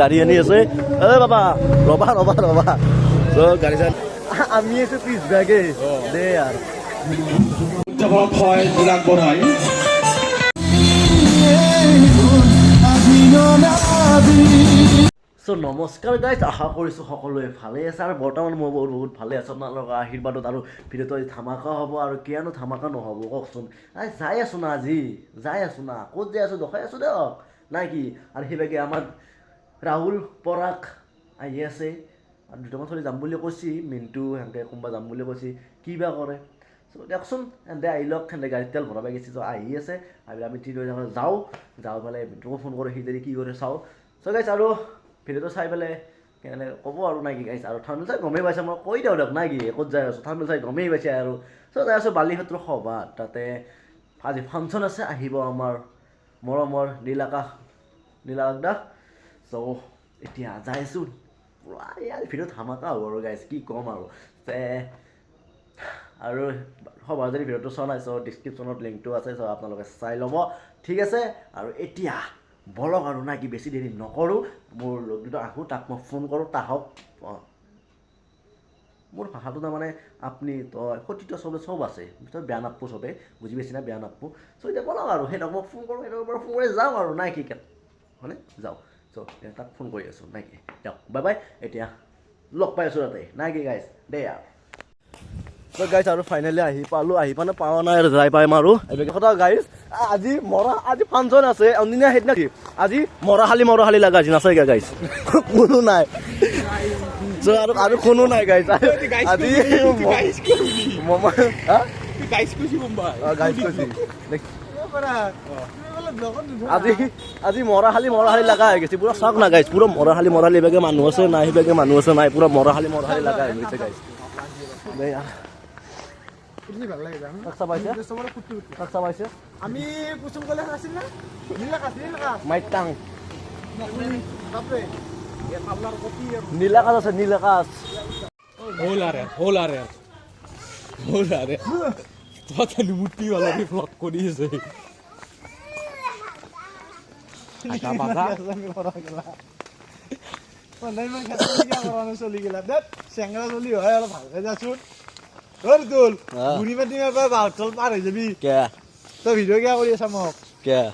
গাড়ী আনি আছে। এ বাবা ৰবা ৰবা ৰবা। গাড়ী চান আমি আছো দে আৰু। উদযাপনত হয় চ' নমস্কাৰ গাইজ আশা কৰিছোঁ সকলোৱে ভালেই আছে আৰু বৰ্তমান মই বহুত বহুত ভালে আছোঁ। আপোনালোকৰ আশীৰ্বাদত আৰু ভিডিঅ'টো আজি ধামাকা হ'ব আৰু কিয়নো ধামাকা নহ'ব কওকচোন। আই যাই আছোঁ না আজি যাই আছোঁ না। ক'ত যাই আছোঁ দেখাই আছোঁ দিয়ক নাই কি? আৰু সেইভাগে আমাৰ ৰাহুল পৰাগ আহি আছে। আৰু দুটামান ছোৱালী যাম বুলি কৈছে মিণ্টু সেনেকৈ কোনোবা যাম বুলি কৈছে কি বা কৰে। চ' দিয়কচোন সেনেকৈ আহি লওক সেনেকৈ গাড়ীত তেল ভৰাব গৈছে। চ' আহি আছে আহি আমি ঠিক হৈ যাওঁ। যাওঁ পেলাই মিণ্টুকো ফোন কৰোঁ সি যদি কি কৰে চাওঁ। চ' গাইছ আৰু ভিডিঅ'টো চাই পেলাই কেনে ক'ব আৰু নাই কি গাইছ আৰু থামনেল চাই গমেই পাইছে মই কৈ দিওঁ দিয়ক নাই কি ক'ত যাই আছোঁ? থামনেল চাই গমেই পাইছে আৰু। চ' যাই আছোঁ বালিক্ষেত্ৰ সভা তাতে আজি ফাংচন আছে আহিব আমাৰ মৰমৰ নীলাকাশ নীলাকাশ দা। চ' এতিয়া যাই আছোঁ পুৰা ইয়াৰ ভিডিঅ' ধামাকা হ'ব আৰু গাইছ কি ক'ম আৰু। আৰু সভা যদি ভিডিঅ'টো চোৱা নাই চ' ডিছক্ৰিপশ্যনত লিংকটো আছে চ' আপোনালোকে চাই ল'ব। ঠিক আছে, আৰু এতিয়া বলক আৰু নাই কি বেছি দেৰি নকৰোঁ, মোৰ লগ দুটা আহোঁ, তাক মই ফোন কৰোঁ, তাহক, অঁ। মোৰ ভাষাটো তাৰমানে আপুনি, তই সতীত চবে, চব আছে, তই বেয়া নাপাব চবে বুজি পাইছি না, বেয়া নাপাব চ' এতিয়া বলক আৰু সেইটোক মই ফোন কৰোঁ সেইটোৰ পৰা ফোন কৰি যাওঁ আৰু নাই কি হয়নে? যাওঁ। চ' তাক ফোন কৰি আছোঁ নাই কি দিয়ক বাই বাই এতিয়া লগ পাই আছোঁ তাতে নাই কি গাইছ দেই আৰু ত' গাইছ আৰু ফাইনেলি আহি পালোঁ আহি পানে পোৱা নাই আৰু যাই পাইম আৰু কথা গাইছ আজি মৰা আজি ফাংচন আছে অন্যদিনা সেইদিনা কি আজি মৰাশালি মৰাশালি লগা আজি নাচাই গাইছ কোনো নাই আৰু আৰু কোনো নাই গাইছ আজি গাইছ কৈছি গাইছ কৈছি আজি আজি মৰাশালি মৰাশালি লগা হৈ গৈছে। পুৰা চাওক না গাইছ পুৰা মৰাশালি মৰাশালি বেগে মানুহ আছে নাই সেইভাগে মানুহ আছে নাই পুৰা মৰাশালি মৰাশালি লগা হৈ গৈছে গাইছ আমি কুসুম কলেজ আছিল না? নীলা আছে নীলাকাশ হোল আরে হোল আরে হোল আরে তোরা খালি মুটিওয়ালাকে ব্লক করিয়েছে আটা বাজা অনলাইন চলি গেলা দেখ চেংৰা চলি হয় অলপ ভালকৈ যাচোন ধৰ বাহতল পাৰ হৈ যাবি তই ভিডিঅ' কিয়া কৰি আছা মোক কিয়া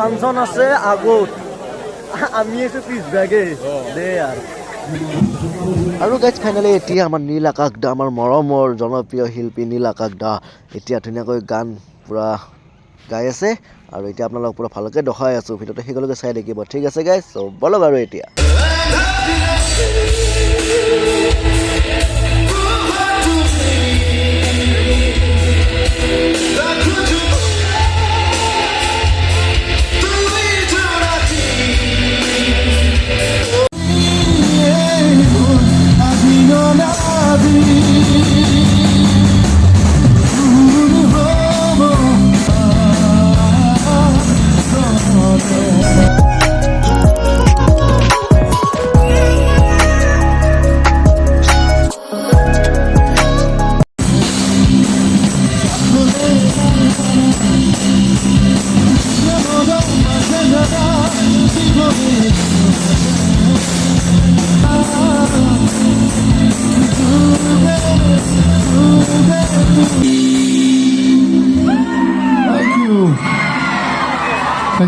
হা ফাংচন আছে, আগত। আমি আছো পিছ বেগে দে আৰু। আৰু গাইজ ফাইনেলি এতিয়া আমাৰ নীল আকাশ দা আমাৰ মৰমৰ, জনপ্ৰিয় শিল্পী নীল আকাশ দা এতিয়া ধুনীয়াকৈ গান পূৰা গাই আছে। আৰু এতিয়া আপোনালোকক পূৰা ভালকৈ দেখাই আছোঁ। ভিডিঅ'টো সেইলৈকে চাই থাকিব ঠিক আছে গাইজ চ' বলক আৰু এতিয়া।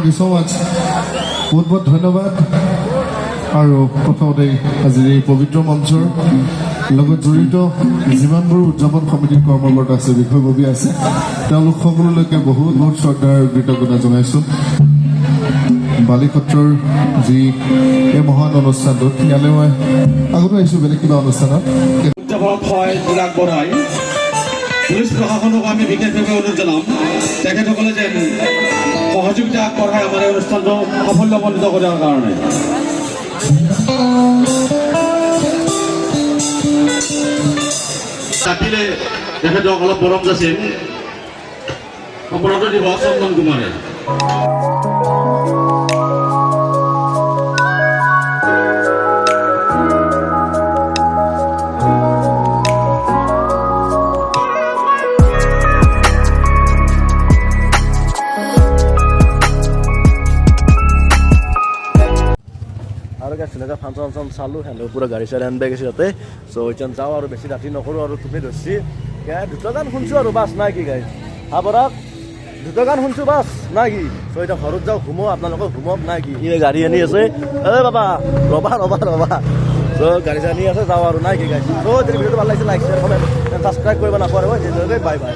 Thank you so much. বহুত বহুত ধন্যবাদ। আৰু প্ৰথমতে আজিৰ এই পবিত্ৰ মঞ্চৰ লগত জড়িত যিমানবোৰ উদযাপন সমিতিৰ কৰ্মকৰ্তা আছে বিষয়ববী আছে, তেওঁলোক সকলোলৈকে বহুত বহুত শ্ৰদ্ধা কৃতজ্ঞতা জনাইছোঁ। বালিসত্ৰৰ যি মহান অনুষ্ঠানটোত ইয়ালৈ মই আগতো আহিছোঁ, বেলেগ কিবা অনুষ্ঠানত। উদযাপনত হয় পুলিচ প্ৰশাসনক আমি বিশেষভাৱে অনুৰোধ জনাম। তেখেতসকলে যেন সহযোগিতা আগবঢ়াই আমাৰ এই অনুষ্ঠানটো সাফল্যমণ্ডিত কৰাৰ কাৰণে ৰাতিলে তেখেতক অলপ মৰম যাচিম সম্পূৰ্ণটো দিব চন্দন কুমাৰে তেনেকুৱা ফাংচন চাংচন চালোঁ সেনেকৈ পূৰা গাড়ী চাড়ী আনিব গৈছে তাতে। চ' এতিয়া যাওঁ আৰু বেছি ৰাতি নকৰোঁ আৰু, তুমি ধৰিছি দুটা গান শুনছোঁ আৰু, বাছ, নাই কি গাড়ী হা, বৰাক? দুটা গান শুনছোঁ, বাছ, নাই কি? চ' এতিয়া ঘৰত যাওঁ, ঘুমো আপোনালোকক ঘুমক নাই কি? ই গাড়ী আনি আছে। এ, বাবা, ৰবা ৰবা ৰবা। চ' গাড়ী আনি আছে, যাওঁ আৰু, নাই কি গাড়ী যদি ভিডিঅ'টো ভালো লাগিছে লাইক শ্বেয়াৰ কমেণ্ট ছাবস্ক্ৰাইব কৰিব নাপাহৰিব। Bye bye